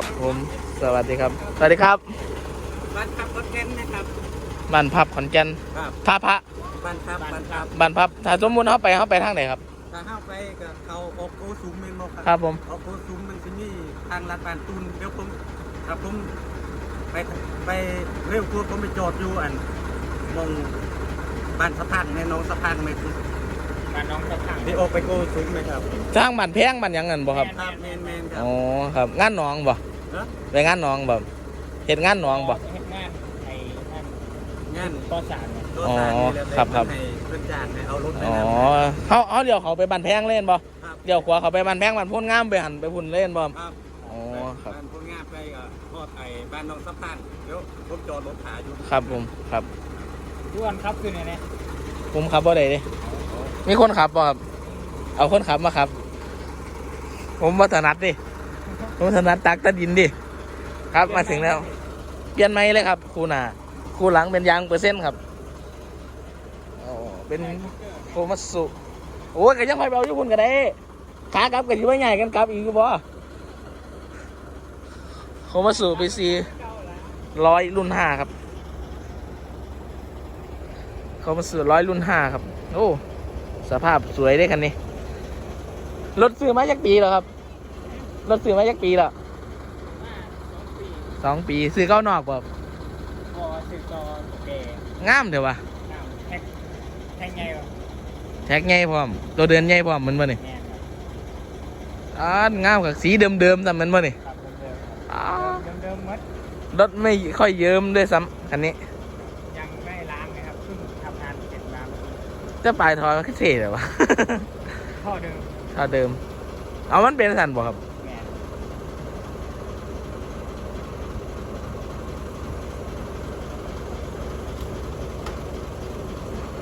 ครับ ผมสวัสดีครับสวัสดีครับบ้านพับรถเข็นนะครับบ้านพับขอนแก่นครับท่าพระบ้านพับบ้านพับบ้านพับถ้าสมมุติเขาไปเขาไปทางไหนครับ ถ้าเข้าไปก็เขาออกโกสูงเมนโมคครัรับบผม ออกโกสูงมันที่นี่ทางลาดบานตูนเดี๋ยวผมครับผมไปไปเร็วตัวผมไปจอดอยู่อันมองบ้านสะพานในหน้องสะพานไม่คือบ้านน้องสะพังที่ออกไปโกสูงไหมครับทางบ้านแพงบ้านหยังเงินบ่ครับครับเมนเมนครัอ๋อครับงานหนองบ่เนาะไปงานหนองบ่เห็นงานหนองบ่ เฮ็ดงานไอ้นั่นงานต่อสารเนี่ยตัวสารนี่แหละอ๋อครับครับ ให้เพื่อนจ้างให้เอารถไปอ๋อนำเขาเขาเดี๋ยวเขาไปบ้านแพงเล่นบ่ครับเดี๋ยวขวาเขาไปบ้านแพงบ้านพ้นงามไปหันไปพุ่นเล่นบ่ครับอ๋อครับ บ้านพวกงานไปก็ทอดไอ้บ้านหน้องสะพานเดี๋ยวผมจอดรถขาอยู่ครับผมครับ ทุกวันครับคือเนี่ยนะผมขับบ่ได้เดิมีคนขับบ่ครับ เอาคนขับมาขับ ผมว่าถนัดดิ ผมถนัดตักตะดินดิ ครับมาถึงแล้ว เปลี่ยนไม้เลยครับ คูหนาคูหลังเป็นยางเปอร์เซ็นต์ครับอเป็นโคมัตสุโอ้ยก็ยังไปเอาอยู่พุ่นกันได้ขากลับกับที่ว่าใหญ่กันกลับอีกอยู่บ่โคมัตสุไปซีร้อยรุ่นห้าครับโคมัตสุร้อยรุ่นห้าครับ โอ้ สภาพสวยได้คันนี้ รถซื้อมาจากปีแล้วครับ รถซื้อมาจากปีแล้วสองปีซื้อเข้านอกแบบพอสื่อจอแก่งามเดี๋ยววะน้ำแท็กแท็กไงวะแท็กใหญ่พร้อม ตัวเดินใหญ่พร้อมเหมือนบ่นี่แม่นครับอ่างามกับสีเดิมๆแต่เหมือนบ่นี่ครับเดิมอ้าๆครับเดิมๆหมดรถไม่ค่อยเยิ้มด้วยซ้ำคันนี้ยังไม่ล้างนะครับเพิ่งทำงานเสร็จมาจะปลายทอยมันคือเท่เลยวะท่อเดิม เท่าเดิม เอามันเป็นสันบ่ครับ แม่น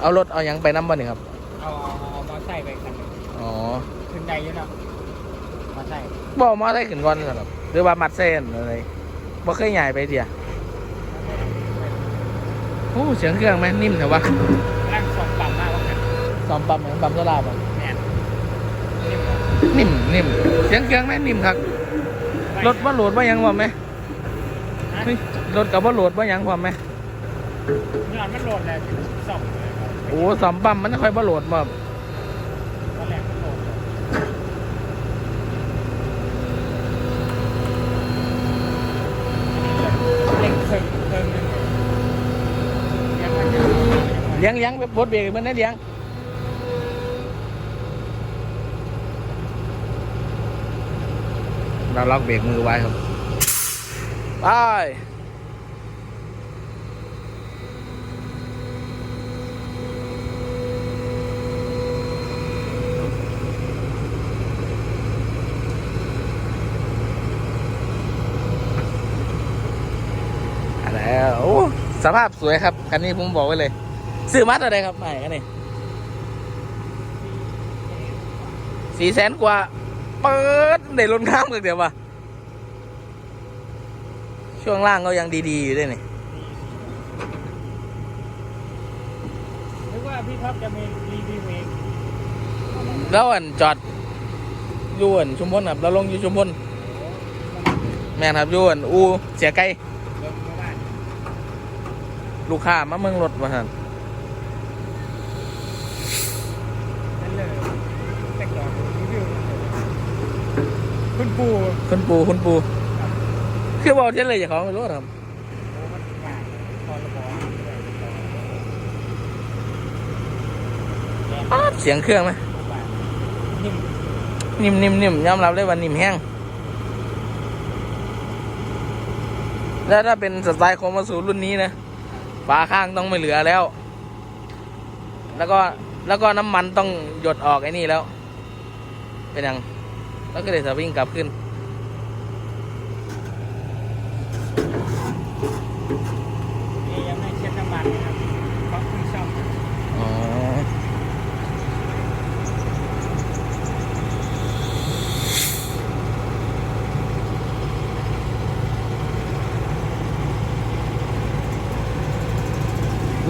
เอารถเอาหยังไปน้ำบ่นี่ครับเอาเอาเอามาใส่ไปคันหนึงอ๋อขึ้นได้อยังเนาะมาใส่บ่เอามาได้ขึ้นก่อนสำหรับหรือว่ามัดเส้นอะไรบ่เคยใหญ่ไปเดียวโอ้เสียงเครื่องไหมนิ่มแต่ว่าร่างสองปั๊มมากกว่ากันซ้อมปั๊มเหมือนปั๊มโซล่าป่ะแม่นเรียบร้อยนิ่มนิ่มเสียงเครื่องไหมนิ่มครับรถว่าโหลดว่ายังพร้อมไหมฮะเฮ้ยรถกับว่าโหลดว่ายังพร้อมไหมงานมันโหลดแล้วสองเลยครับ โอ้ซ้อมปั๊มมันค่อยว่โหลดบ่ตอนแรกมันโหลดเลยเร่งเพิ่มเพิ่มนึงยังมันจะเลี้ยงเลี้ยงไปปลดเบรกมันได้เลี้ยงเราล็อกเบรกมือไว้ครับ ไปอะแล้วโอ้ส ภาพสวยครับคันนี้ผมบอกไว้เลยซื้อมาเท่าไหรครับไม่กันนี่สี่แสนกว่า เปิดได้ลนข้ามกันเดี๋ยววะช่วงล่างก็ยังดีๆอยู่ด้วยนี่นึกว่าพี่ท็อปจะมีรีวิวเองแล้วอันจอดอยวนชุมพลครับเราลงอยู่ชุมพลแม่นครับอยวนอูเสียไกล เดินเข้าบ้าน ลูกค้ามาเมืองรถมาทันนั่นเลยแต่ก่อนรีวิวคุณปู่คุณปูคุณปูคือบอกเช่นเลยอย่าของไม่รู้ครับโอ้มันง่ายพอระบอกอ๊าดเสียงเครื่องไหมนิ่มนิ่มนิ่มนิ่มยอมรับเลยว่านิ่มแห้งแล้วถ้าเป็นสไตล์โคมาสูรุ่นนี้นะ ฝาข้างต้องไม่เหลือแล้ว แล้วก็แล้วก็น้ำมันต้องหยดออกไอ้นี่แล้ว เป็นยังแล้วก็เลยสวิงกลับขึ้นยังไม่เช็ดน้ำมันนะครับเพราะเพิ่งซ่อม อ๋อ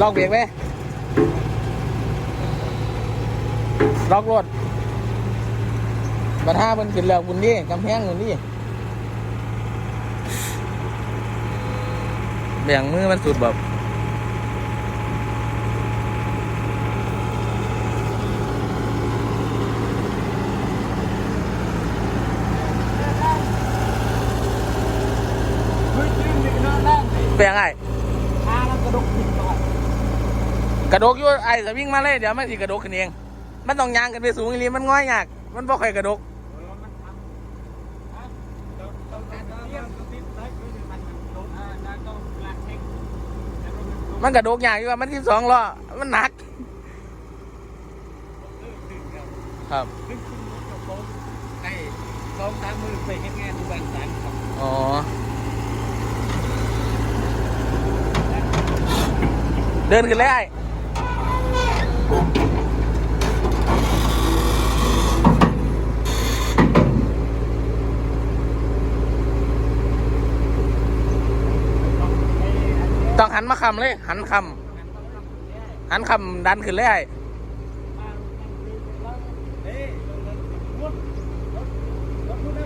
ล็อกเบรกไหมล็อกรถบันห้ามันขึ้นแล้วคุณนี่กำแพงคุณนี่อย่างมือมันสุดแบบเฮ้ยยืนอยู่นอนได้เป็นยังไง ขาแล้วกระดกขึ้นก่อน กระโดก อยู่ไอ้จะวิ่งมาเลยเดี๋ยวมันสิกระโดกขึ้นเอง มันต้องยางกันไปสูงอีหลีมันง่อยยาก มันบ่ค่อยกระโดกมันทำฮะต้องต้องการเลี้ยงติดได้คือมันลงอ่าแล้วก็ลากเช็คแล้วก็มันลงมันกระโดกยากอยู่ว่ามันสิบสองล้อมันหนัก ครับขึ้นขึ้นรถกับผมได้สองสามมือไปเฮ็ดงานดูบ้านสารครับอ๋อเดินขึ้นเลยไอ้ ต้องหันมาคำเลย หันคำหันคำดันขึ้นเลยไอ้เฮ้ยรถรถรถรถได้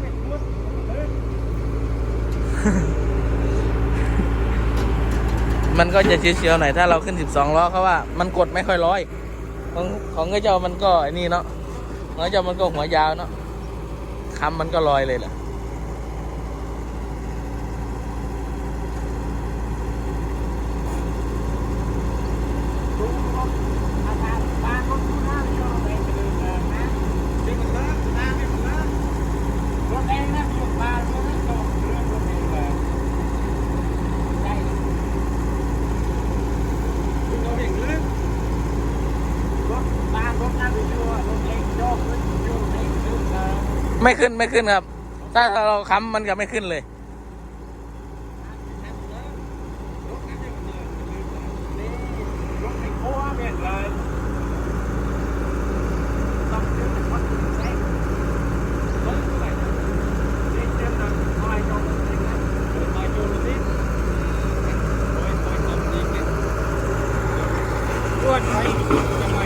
มันก็จะเฉียวๆหน่อยถ้าเราขึ้น 12 ล้อเขาว่า มันกดไม่ค่อยร้อย ของของเจ้ามันก็ไอ้นี่เนาะของเจ้ามันก็หัวยาวเนาะคำมันก็ลอยเลยแหละอาคารบ้านรถดูหน้าไม่ยอมไปเดินเลยนะนี่มันเลิกหน้าไม่มันเลิกรถเองนะมีอยู่บ้านรถไม่จอดเรื่องรถเองเลยได้คุณเอาเองเลยรถบ้านรถหน้าไปอยู่รถเองโยกขึ้นอยู่ในขึ้นเลย ไม่ขึ้นไม่ขึ้นครับ ถ้าเราค้ำมันก็ไม่ขึ้นเลยรถในโค้งเปลี่ยนเลยต้องเจอแต่คนใช้รถเท่าไหร่นี่เจอแต่คอยโยนรถเองนะเออคอยโยนรถนี่โอ้ยคอยโยนรถเองเนี่ยรวดไปทำไม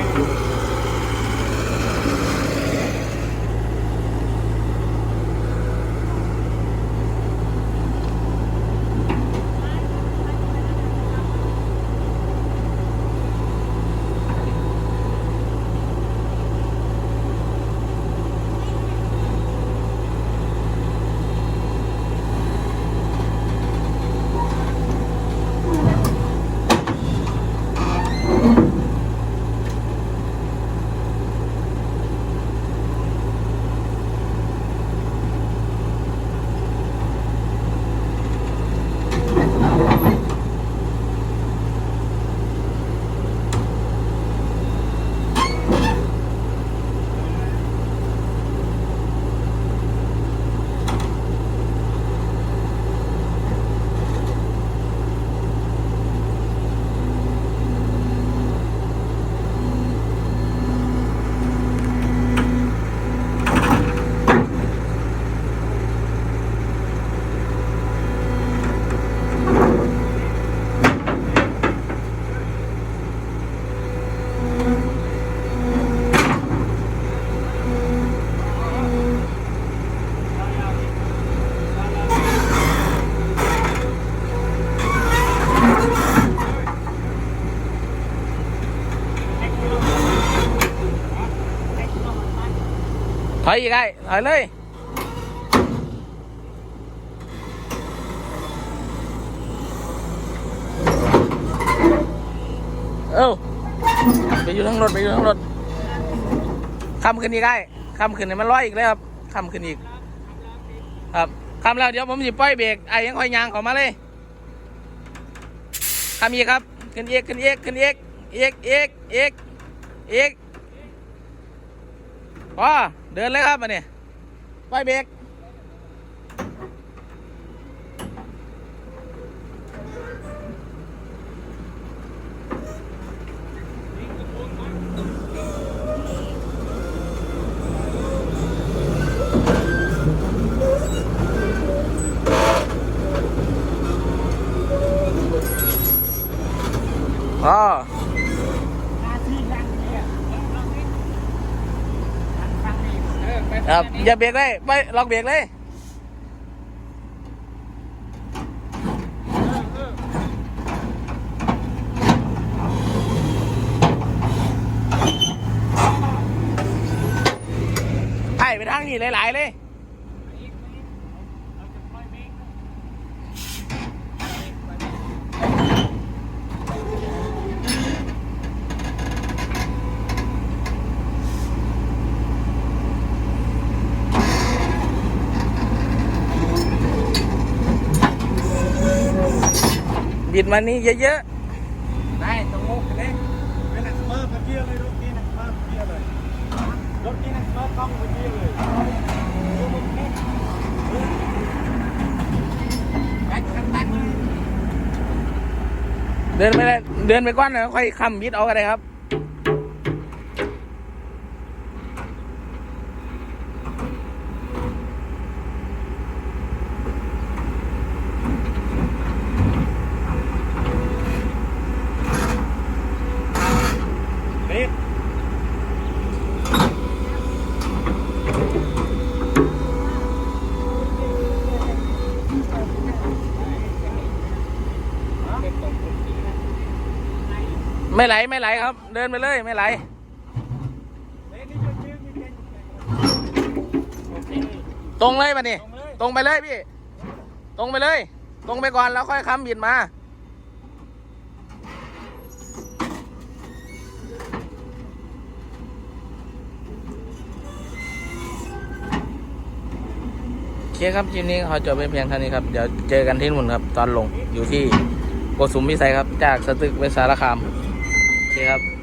ถอยอีกไอ้ถอยเลยเอ้าไปอยู่ทั้งรถไปอยู่ทั้งรถคำขึ้นอีกไอ้คำขึ้นมันร้อยอีกแล้วครับคำขึ้นอีก ครับคำแล้วเดี๋ยวผมจะปล่อยเบรกไอ้ยังคอยยางเขามาเลยคำอีกครับขึ้นเอกขึ้นเอกขึ้นเอกเอกเอกเอกเอก พอเดินเลยครับมาเนี่ยปล่อยเบรก อย่าเบรกเลยไปลองเบรกเลยไปทางนี้หลาย ๆ เลย บิดมานี่เยอะได้ตรงมุกเลยเป็นหนักเมิร์ฟเกียร์เลยรถกี้หนักเมิร์ฟเกียร์เลยรถกี้หนักเมิร์ฟกล้องเกียร์เลยแบ็คคันตันเลยๆเดินไปเลยเดินไปก้อนนะค่อยคำบิดเอากันเลยครับ ไม่ไหลไม่ไหลครับ เดินไปเลยไม่ไหลนี่นี่ชื่อชื่อมีเกณฑ์โอเคตรงเลยปะนี่ตรงเลยตรงไปเลยพี่ ตรงไปเลย ตรงไปก่อนแล้วค่อยค้ำบิดมาโอเคครับคลิปนี้เขาจบไปเพียงเท่านี้ครับ เดี๋ยวเจอกันที่นู่นครับ ตอนลงอยู่ที่โกสุมพิสัยครับ จากสตึกไปสารคาม โอเคครับ